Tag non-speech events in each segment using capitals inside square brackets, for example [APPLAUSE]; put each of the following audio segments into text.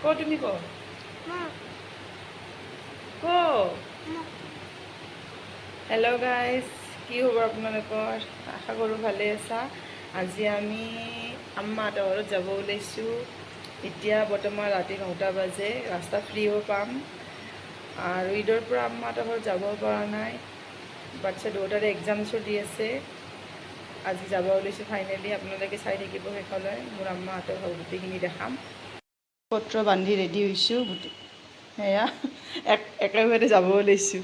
ক তুমি ক ক হেল্ল' গাইজ কি হ'ব আপোনালোকৰ? আশা কৰোঁ ভালে আছা। আজি আমি আম্মাহঁতৰ ঘৰত যাব ওলাইছোঁ। এতিয়া বৰ্তমান ৰাতি নটা বাজে, ৰাস্তা ফ্ৰীও পাম। আৰু ঈদৰ পৰা আম্মাহঁতৰ ঘৰত যাব পৰা নাই। বাচ্ছা দুটাৰে এক্সাম চলি আছে। আজি যাব ওলাইছোঁ ফাইনেলি আপোনালোকে চাই থাকিব শেষলৈ মোৰ আম্মাহঁতৰ ঘৰ গোটেইখিনি দেখাম। পত্ৰ বান্ধি ৰেডি হৈছোঁ। গোটেই সেয়া এক একেবাৰে যাব ওলাইছোঁ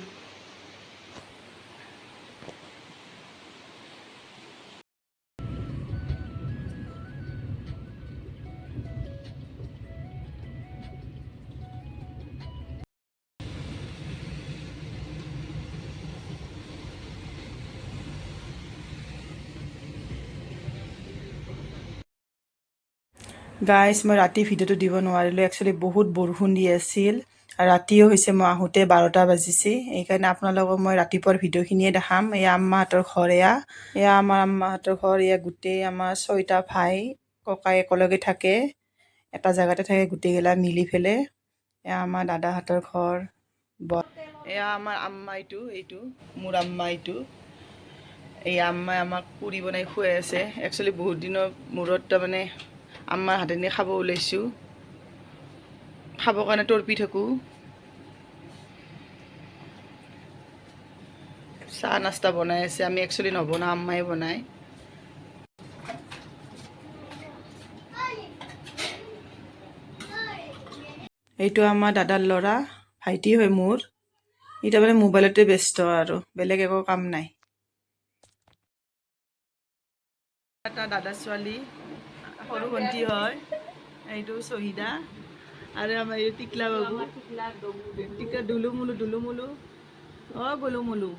গাইজ মই ৰাতি ভিডিঅ'টো দিব নোৱাৰিলোঁ। একচুৱেলি বহুত বৰষুণ দি আছিল। ৰাতিও হৈছে, মই আহোঁতে বাৰটা বাজিছে। সেইকাৰণে আপোনালোকক মই ৰাতিপুৱাৰ ভিডিঅ'খিনিয়ে দেখাম। এয়া আম্মাহঁতৰ ঘৰ এয়া। এয়া আমাৰ আম্মাহঁতৰ ঘৰ, এয়া গোটেই আমাৰ ছয়টা ভাই ককাই একেলগে থাকে। এটা জেগাতে থাকে, গোটেইগিলা মিলি পেলাই এয়া আমাৰ দাদাহঁতৰ ঘৰ। ব- এয়া আমাৰ আম্মা এইটো এইটো মোৰ আম্মা এইটো এই আম্মাই আমাক পুৰি বনাই খুৱাই আছে। একচুৱেলি বহুত দিনৰ মূৰত তাৰমানে আম্মাৰ হাতেদি খাব ওলাইছোঁ। খাবৰ কাৰণে তৰপি থাকোঁ। চাহ নাস্তা বনাই আছে, আমি একচুৱেলি নবনাওঁ আম্মাই বনায়। এইটো আমাৰ দাদাৰ ল'ৰা, ভাইটি হয় মোৰ। ই তাৰমানে মোবাইলতে ব্যস্ত আৰু, বেলেগ একো কাম নাই। এটা দাদা ছোৱালী। সৰু ভণ্টি হয়। এইটো চহিদা। আৰু আমাৰ এই টিকলা বাবু। টিকলা দুলু মুলু দুলু মুলু অ গলু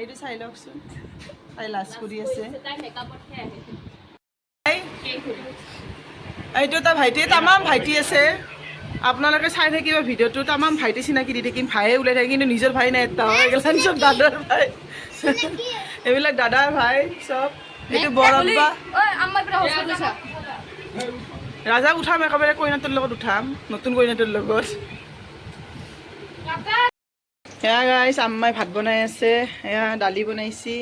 এইটো চাই লওকচোন। তাই লাজ কৰি আছে। এইটো এটা ভাইটি তামাম ভাইটি আছে। আপোনালোকে চাই থাকিব ভিডিঅ'টো। তামাম ভাইটি চিনাকি দি থাকিম। ভায়ে ওলাই থাকে, কিন্তু নিজৰ ভাই নাই। এটা এইগিলাখান চব দাদাৰ ভাই। এইবিলাক দাদাৰ ভাই, চব। এইটো বৰম্বা ৰাজাক উঠাম একেবাৰে কইনাটোৰ লগত উঠাম নতুন কইনাটোৰ লগত। এয়া গাইছ আম্মাই ভাত বনাই আছে এয়া দালি বনাইছি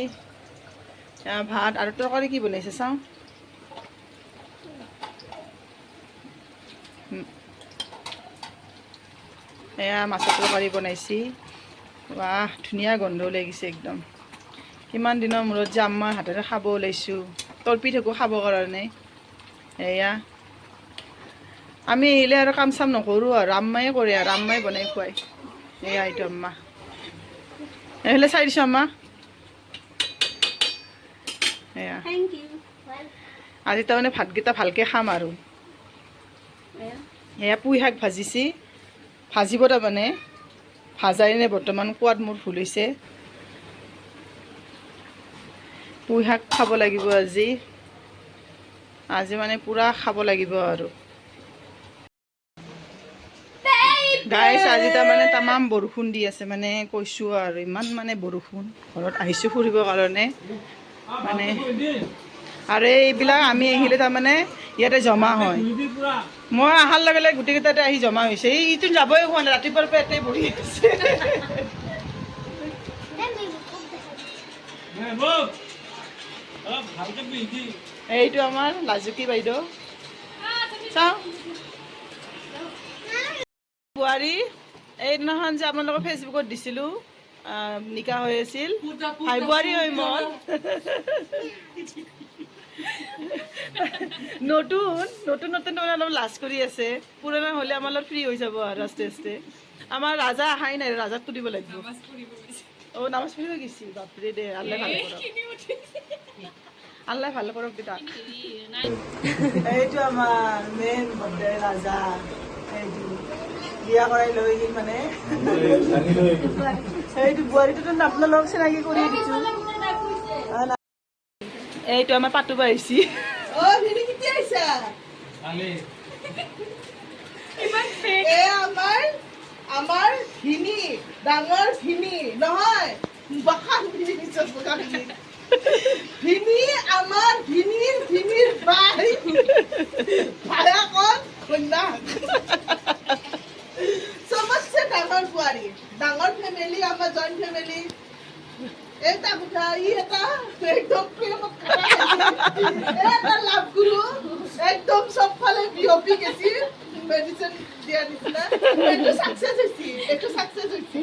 এয়া ভাত আৰু তৰকাৰী কি বনাইছে চাওঁ। এয়া মাছৰ তৰকাৰী বনাইছি। বাহ ধুনীয়া গোন্ধ লাগিছে একদম। কিমান দিনৰ মূৰত যে আম্মাৰ হাতেৰে খাব ওলাইছোঁ। তৰপি থাকোঁ খাবৰ কাৰণে। এয়া। আমি আহিলে আৰু কাম চাম নকৰোঁ আৰু। আম্মায়ে কৰে আৰু। আম্মাই বনাই খুৱাই এয়া এইটো আম্মা। এইফালে চাই দিছোঁ আম্মা। এয়া। আজি তাৰমানে ভাতকেইটা ভালকৈ খাম আৰু। এয়া। পুঁই শাক ভাজিছি। ভাজিব তাৰমানে ভাজাই নে বৰ্তমান কোৱাত মোৰ ভুল হৈছে। পুঁই শাক খাব লাগিব আজি। আজি মানে পূৰা খাব লাগিব আৰু। গাইছ আজি তাৰমানে তামাম বৰষুণ দি আছে মানে কৈছোঁ আৰু ইমান মানে বৰষুণ। ঘৰত আহিছোঁ ফুৰিবৰ কাৰণে। মানে আৰু এইবিলাক আমি আহিলে তাৰমানে ইয়াতে জমা হয়। মই অহাৰ লগে লগে গোটেইকেইটাতে আহি জমা হৈছে। এই ইটো যাবই হোৱা নাই ৰাতিপুৱাৰ পৰা ইয়াতে বহি আছে। এইটো আমাৰ লাজুকী বাইদেউ। চাওঁ। বোৱাৰী এইদিনাখন যে আপোনালোকৰ ফেচবুকত দিছিলোঁ নিকা হৈ আছিল। ভাই বোৱাৰী হয় মই নতুন নতুন নতুন মানে অলপ লাজ কৰি আছে। পুৰণা হ'লে আমাৰ অলপ ফ্ৰী হৈ যাব আৰু আস্তে আস্তে। আমাৰ ৰাজা অহাই নাই ৰাজাকতো দিব লাগিব। অ' নামাজ পঢ়িব গৈছিল বাপৰে দে আল্লাই ভালো কৰক। আল্লাই ভালো কৰক দেউতা এইটো আমাৰ মেইন বৰ্ডে ৰাজা। এইটো বিয়া কৰাই লৈ আহিল মানে। এইটো বোৱাৰীটোতো আপোনালোকক চিনাকি কৰি দিছোঁ। এইটো আমাৰ পাতো আহিছি। এ আমাৰ আমাৰ ভিনি ডাঙৰ ভিনি নহয়। বাখান ভিনি। ভিনি আমার ভিনির ভিনির ভাই। ভায়া কোন? কন্যা। সমস্যা ডাঙর বোৱাৰী ডাঙৰ ফেমিলি আমাৰ জইণ্ট ফেমিলি এটা বুটা ই এটা একদম প্ৰেমত এটা লাভ গুৰু একদম চবফালে বিয়পি গেছি। মেডিচিন দিয়া নিচিনা এইটো চাকচেছ হৈছে এইটো চাকচেছ হৈছে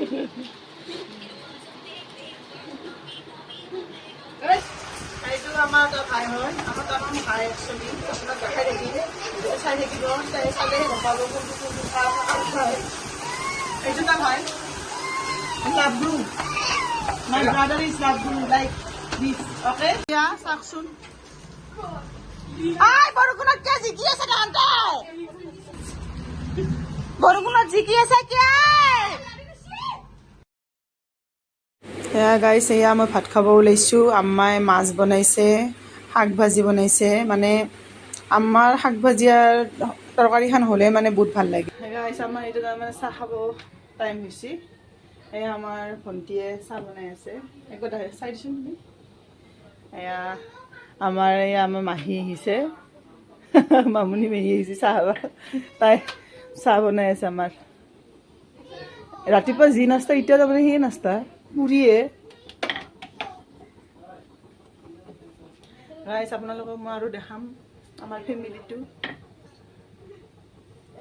এইটো আমাৰ এটা ভাই হয় আমাৰ তাৰমানে ভাই একচুৱেলি আপোনাক দেখাই থাকিম চাই থাকিব চাই চালেহে গম পাব কোনটো কোনটো হয় এইটো তাৰ ভাই লাভ গুৰু My brother is Labguru, like this, okay? Yeah, চাওকচোন। আই, বৰষুণত কিয় জিকি আছে তাহাঁতে? বৰষুণত জিকি আছে কিয়? এয়া গাইছ এয়া মই ভাত খাব ওলাইছোঁ আম্মাই মাছ বনাইছে, শাক ভাজি বনাইছে। মানে আমাৰ শাক ভাজি আৰু তৰকাৰীখন হ'লে মানে বহুত ভালো লাগে। গাইছ আমাৰ এইটো তাৰমানে চাহ খাব টাইম হৈছে। এয়া আমাৰ ভণ্টিয়ে চাহ বনাই আছে। একো চাই দিছোঁ তুমি। এয়া আমাৰ এয়া আমাৰ মাহী আহিছে। [LAUGHS] মামুনি মাহী আহিছে চাহ তাই চাহ বনাই আছে আমাৰ। ৰাতিপুৱা যি নাস্তা, এতিয়া তাৰমানে সেই নাস্তা। পুৰিয়ে ৰাইজ আপোনালোকক মই আৰু দেখাম, আমাৰ ফেমিলিটো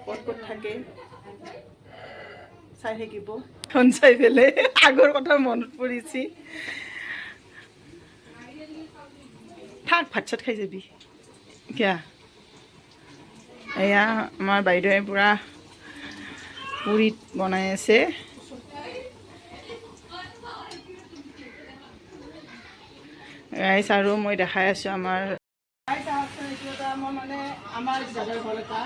ক'ত ক'ত থাকে, চাই থাকিব। ফোন চাই পেলাই আগৰ কথা মনত পৰিছে। থাক, ভাত চাত খাই যাবি। কিয়া? এয়া আমাৰ বাইদেৱে পূৰা পুৰিত বনাই আছে। ৰাইজ আৰু মই দেখাই আছোঁ আমাৰ মই মানে আমাৰ দাদাৰ ঘৰ এটা।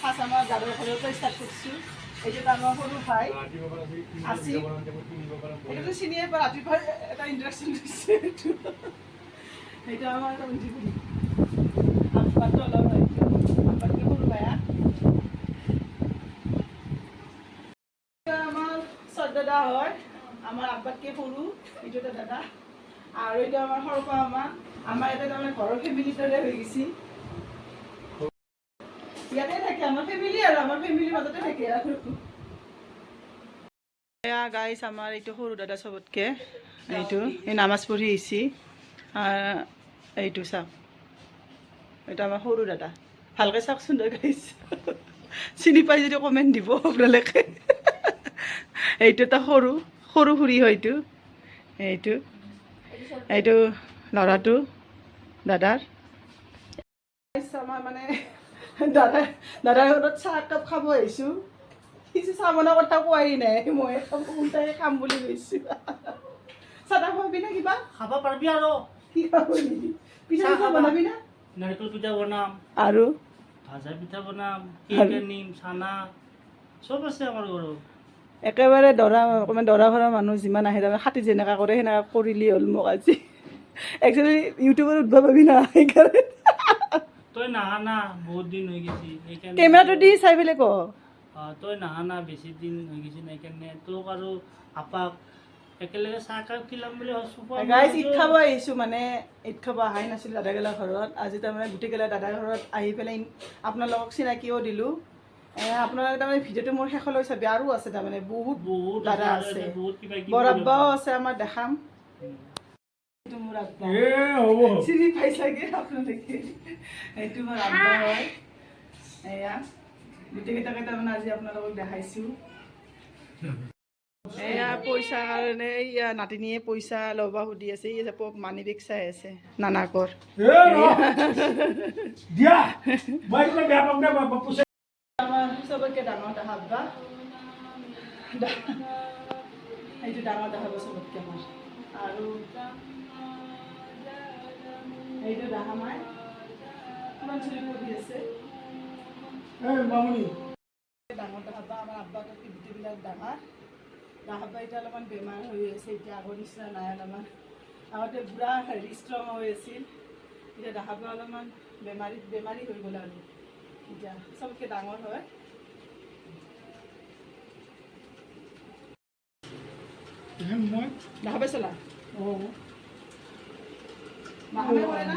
ফাৰ্ষ্ট আমাৰ দাদাৰ ঘৰৰ পৰা ষ্টাৰ্ট কৰিছোঁ এইটো আমাৰ সৰু ভাই আছিল এইটোতো চিনিয়ে পাই ৰাতিপুৱা এটা ইণ্টাৰেকশ্যন দিছে সেইটো আমাৰ উঞ্চিপুৰি আপাতটো অলপ আপাতকৈ সৰু ভাই আমাৰ ওচৰ দাদা হয়। আমাৰ আব্বাতকৈ সৰু, এইটো দাদা। আৰু এইটো আমাৰ সৰুৰ পৰা আমাৰ আমাৰ ইয়াতে তাৰমানে ঘৰৰ ফেমিলিটাৰে হৈ গৈছে। ইয়াতে থাকে আমাৰ ফেমিলি আৰু আমাৰ ফেমিলিৰ মাজতে থাকে এয়া গাইছ আমাৰ এইটো সৰু দাদা চবতকে এইটো এই নামাজ পঢ়ি আহিছি। আহ, এইটো চাওক। এইটো আমাৰ সৰু দাদা। ভালকৈ চাওকচোন দে গাইছ চিনি পাই যদি কমেণ্ট দিব আপোনালোকে। এইটো এটা সৰু সৰু খুৰী হয় এইটো। এইটো ল'ৰাটো দাদাৰ। আমাৰ মানে দাদা দাদাৰ ঘৰত চাহ একাপ খাব আহিছোঁ। সি চাহ বনোৱাৰ কথা কোৱাই নাই মই উল্টাই খাম বুলি কৈছোঁ চাহ তাহ খুৱাবি না কিবা? খাব পাৰিবি আৰু। কি খাবি পিঠা চিঠা বনাবি না? নাৰিকল পিঠা বনাম। আৰু? ভাজা পিঠা বনাম কেক আনিম চানা। চব আছে আমাৰ ঘৰত। একেবাৰে দৰা অকণমান দৰা ঘৰৰ মানুহ যিমান আহে তাৰমানে খাতি যেনেকুৱা কৰে সেনেকুৱা কৰিলেই হ'ল মোক আজি। একচুৱেলি ইউটিউবত উঠব পাবি না সেইকাৰণে। তই নাহা সেইকাৰণে কেমেৰাটো দি চাই পেলাই ক। অ, তই নাহা না বেছি দিন হৈ গৈছে সেইকাৰণে তোক আৰু আপাক একেলগে চাহ কাপ খিলাম বুলি ভাবছো গাইজ ঈদ খাব আহিছোঁ মানে ঈদ খাব অহাই নাছিলোঁ দাদাগেলা ঘৰত। আজি তাৰমানে গোটেইগেলা দাদাৰ ঘৰত আহি পেলাই আপোনালোকক চিনাকিও দিলোঁ। এ, আপোনালোকে তাৰমানে ভিডিঅ'টো মোৰ শেষলৈ চাবি আৰু আছে তাৰমানে বহুত বহুত দাদা আছে, আছে। বহুত বৰ আব্বাও আছে আমাৰ দেখাম। এইটো মোৰ আব্বা। চিনি পাই চাগে আপোনালোকে? এইটো মোৰ আব্বা হয়। এয়া গোটেইকেইটাকে তাৰমানে আজি আপোনালোকক দেখাইছোঁ। এয়া পইচাৰ কাৰণে এয়া নাতিনীয়ে পইচা ল'ব সুধি আছে ই মানি বেগ চাই আছে নানাকৰ। মই মই চবতকৈ ডাঙৰ হাব্বা এইটো ডাঙৰ এটা হাব চবতকৈ আমাৰ আৰু এইটো ডাহামাই কিমান চুলি পঢ়ি আছে মামুনি। ডাঙৰ দাহাবা আমাৰ আব্বাটোতকৈ গোটেইবিলাক ডাঙৰ দাহাবা এতিয়া অলপমান বেমাৰ হৈ আছে এতিয়া আগৰ নিচিনা নাই অলপমান আগতে বুঢ়া হেৰি ষ্ট্ৰং হৈ আছিল এতিয়া দাহাবা অলপমান বেমাৰী বেমাৰী হৈ গ'ল আৰু এতিয়া চবতকৈ ডাঙৰ হয়। চলা। না?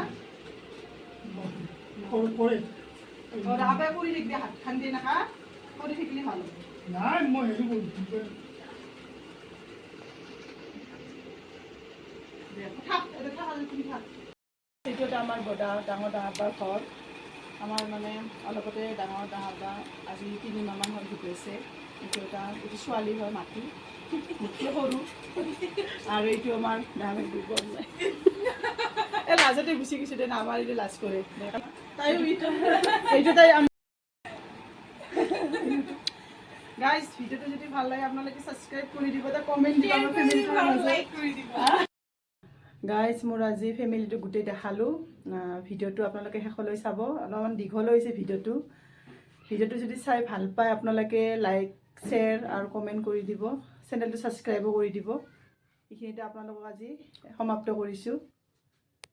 কৰি থাকিবি হাত খান নাখা কৰি থাকিলে ভালো। নাই মই হেৰি এইটো এটা আমাৰ বদা ডাঙৰ ডাঙৰ ঘৰ। আমাৰ মানে অলপতে ডাঙৰ ডাঙৰ আজি তিনিমাহমান হ'ল ঢুকাইছে এটা এইটো ছোৱালী হয় মাটি। সৰু আৰু এইটো আমাৰ ডাঙৰ দুৰ্বল এই লাজতে গুচি গৈছে দে নামাৰ এইটো লাজ কৰে। এইটো। তাই গাইজ ভিডিঅ'টো যদি ভালো লাগে আপোনালোকে ছাবস্ক্ৰাইব কৰি দিব এটা কমেণ্ট দিব আমাৰ ফেমিলিটোৰ মাজত। গাইজ মোৰ আজি ফেমিলিটো গোটেই দেখালোঁ। ভিডিঅ'টো আপোনালোকে শেষলৈ চাব। অলপমান দীঘল হৈছে ভিডিঅ'টো। ভিডিঅ'টো যদি চাই ভালো পায় আপোনালোকে লাইক শ্বেয়াৰ আৰু কমেণ্ট কৰি দিব। চেনেলটো ছাবস্ক্ৰাইবো কৰি দিব। এইখিনিতে আপোনালোকক আজি সমাপ্ত কৰিছোঁ।